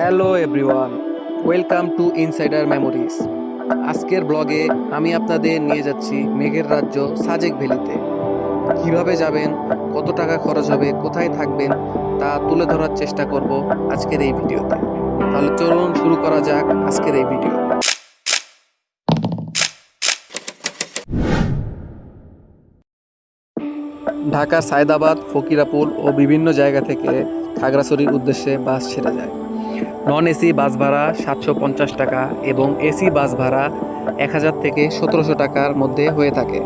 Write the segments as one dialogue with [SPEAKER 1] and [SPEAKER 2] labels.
[SPEAKER 1] Hello everyone welcome to insider memories আজকের ব্লগে আমি আপনাদের নিয়ে যাচ্ছি মেঘের রাজ্য সাজেক ভ্যালিতে। কীভাবে যাবেন, কত টাকা খরচ হবে, কোথায় থাকবেন, তা তুলে ধরার চেষ্টা করব আজকের এই ভিডিওতে। তাহলে চলুন শুরু করা যাক আজকের এই ভিডিও। ঢাকা, সায়দাবাদ, ফকিরাপুর ও বিভিন্ন জায়গা থেকে খাগড়াছড়ির উদ্দেশ্যে বাস ছেড়ে যায়। নন এসি বাস ভাড়া সাতশো পঞ্চাশ টাকা এবং এসি বাস ভাড়া এক হাজার থেকে সতেরোশো টাকার মধ্যে হয়ে থাকে।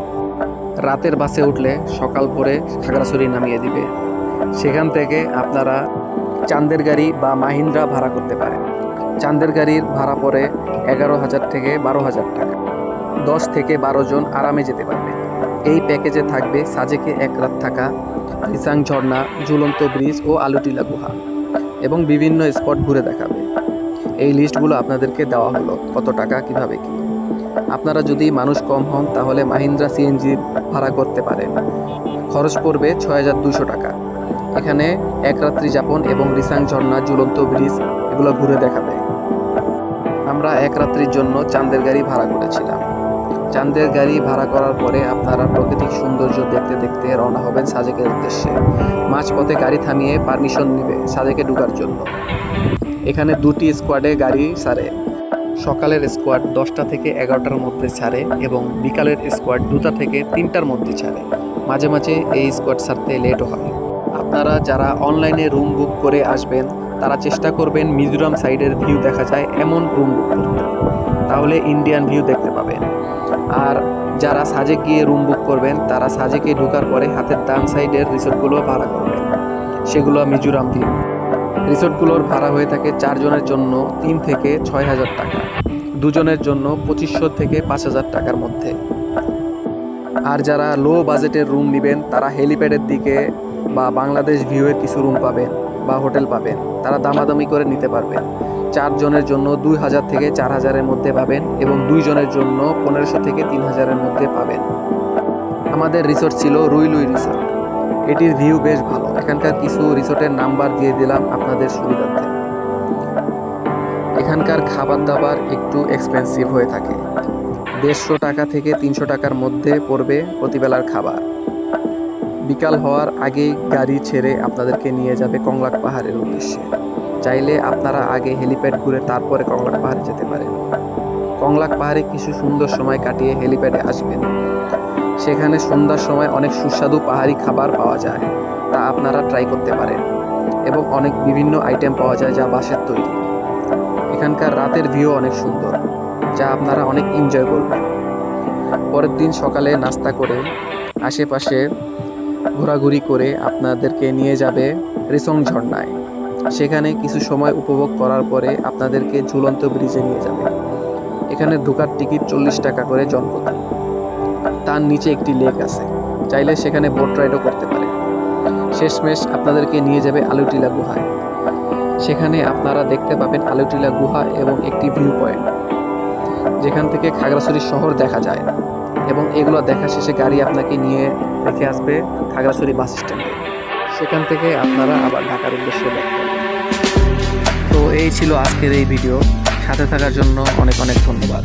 [SPEAKER 1] রাতের বাসে উঠলে সকাল ভোরে খাগড়াছড়ি নামিয়ে দিবে। সেখান থেকে আপনারা চান্দের গাড়ি বা মাহিন্দ্রা ভাড়া করতে পারেন। চান্দের গাড়ির ভাড়া পড়ে এগারো হাজার থেকে বারো হাজার টাকা। দশ থেকে বারো জন আরামে যেতে পারবে। এই প্যাকেজে থাকবে সাজেকে এক রাত থাকা, রিসাং ঝর্ণা, ঝুলন্ত ব্রিজ ও আলুটিলা গুহা। এবং বিভিন্ন স্পট ঘুরে দেখাবে। এই লিস্টগুলো আপনাদেরকে দেওয়া হলো, কত টাকা, কীভাবে কি। আপনারা যদি মানুষ কম হন, তাহলে মাহিন্দ্রা সিএনজি ভাড়া করতে পারেন। খরচ পড়বে ছয় হাজার দুশো টাকা। এখানে এক রাত্রি যাপন এবং রিসাং ঝর্ণা, ঝুলন্ত ব্রিজ, এগুলো ঘুরে দেখাবে। আমরা এক রাত্রির জন্য চাঁদের গাড়ি ভাড়া করেছিলাম। চাঁদের গাড়ি ভাড়া করার পরে আপনারা প্রাকৃতিক সৌন্দর্য দেখতে দেখতে রওনা হবেন সাজেকের উদ্দেশ্যে। মাঝপথে গাড়ি থামিয়ে পারমিশন নেবে সাজেকে ঢুকার জন্য। এখানে দুটি স্কোয়াডে গাড়ি ছাড়ে সকালের স্কোয়াড দশটা থেকে এগারোটার মধ্যে ছাড়ে এবং বিকালের স্কোয়াড দুটা থেকে তিনটার মধ্যে ছাড়ে মাঝে মাঝে এই স্কোয়াড ছাড়তে লেটও হয়। আপনারা যারা অনলাইনে রুম বুক করে আসবেন তারা চেষ্টা করবেন মিজোরাম সাইডের ভিউ দেখা যায় এমন রুম বুক করতে। তাহলে ইন্ডিয়ান ভিউ দেখতে পাবেন। আর যারা সাজেক গিয়ে রুম বুক করবেন, তারা সাজেকে ঢোকার পরে হাতের ডান সাইডের রিসোর্টগুলো ভাড়া করবেন। সেগুলো মিজোরাম ভিউ। রিসোর্টগুলোর ভাড়া হয়ে থাকে চারজনের জন্য তিন থেকে ছয় হাজার টাকা, দুজনের জন্য পঁচিশশো থেকে পাঁচ হাজার টাকার মধ্যে। আর যারা লো বাজেটের রুম নেবেন, তারা হেলিপ্যাডের দিকে বা বাংলাদেশ ভিউয়ের কিছু রুম পাবেন বা হোটেল পাবেন তারা দামাদামি করে নিতে পারবেন চারজনের জন্য দুই হাজার থেকে চার হাজারের মধ্যে পাবেন এবং দুইজনের জন্য পনেরোশো থেকে তিন হাজারের মধ্যে পাবেন। আমাদের রিসোর্ট ছিল রুইলুই রিসোর্ট এটির ভিউ বেশ ভালো। এখানকার কিছু রিসোর্টের নাম্বার দিয়ে দিলাম আপনাদের সুবিধার্থে। এখানকার খাবার দাবার একটু এক্সপেন্সিভ হয়ে থাকে। দেড়শো টাকা থেকে তিনশো টাকার মধ্যে পড়বে প্রতিবেলার খাবার। বিকাল হওয়ার আগেই গাড়ি ছেড়ে আপনাদেরকে নিয়ে যাবে কংলাক পাহাড়ের উদ্দেশ্যে। চাইলে আপনারা আগে হেলিপ্যাড ঘুরে তারপরে কংলাক পাহাড়ে যেতে পারেন। কংলাক পাহাড়ে কিছু সুন্দর সময় কাটিয়ে হেলিপ্যাডে আসবেন। সেখানে সন্ধ্যার সময় অনেক সুস্বাদু পাহাড়ি খাবার পাওয়া যায়, তা আপনারা ট্রাই করতে পারেন। এবং অনেক বিভিন্ন আইটেম পাওয়া যায় যা বাঁশের তৈরি। এখানকার রাতের ভিউ অনেক সুন্দর, যা আপনারা অনেক এনজয় করবেন। পরের দিন সকালে নাস্তা করে আশেপাশে ঘোরাঘুরি করে আপনাদেরকে নিয়ে যাবে রিসং ঝর্ণায়। সেখানে কিছু সময় উপভোগ করার পরে আপনাদেরকে ঝুলন্ত ব্রিজে নিয়ে যাবে। এখানে ঢোকার টিকিট চল্লিশ টাকা করে জনপ্রতি। তার নিচে একটি লেক আছে। চাইলে সেখানে বোট রাইডও করতে পারে। শেষমেশ আপনাদেরকে নিয়ে যাবে আলুটিলা গুহায় সেখানে আপনারা দেখতে পাবেন আলুটিলা গুহা এবং একটি ভিউ পয়েন্ট যেখান থেকে খাগড়াছড়ি শহর দেখা যায়। এবং এগুলো দেখা শেষে গাড়ি আপনাকে নিয়ে রেখে আসবে খাগড়াছড়ি বাস স্ট্যান্ডে। সেখান থেকে আপনারা আবার ঢাকার উদ্দেশ্যে তো এই ছিল আজকের এই ভিডিও। সাথে থাকার জন্য অনেক অনেক ধন্যবাদ।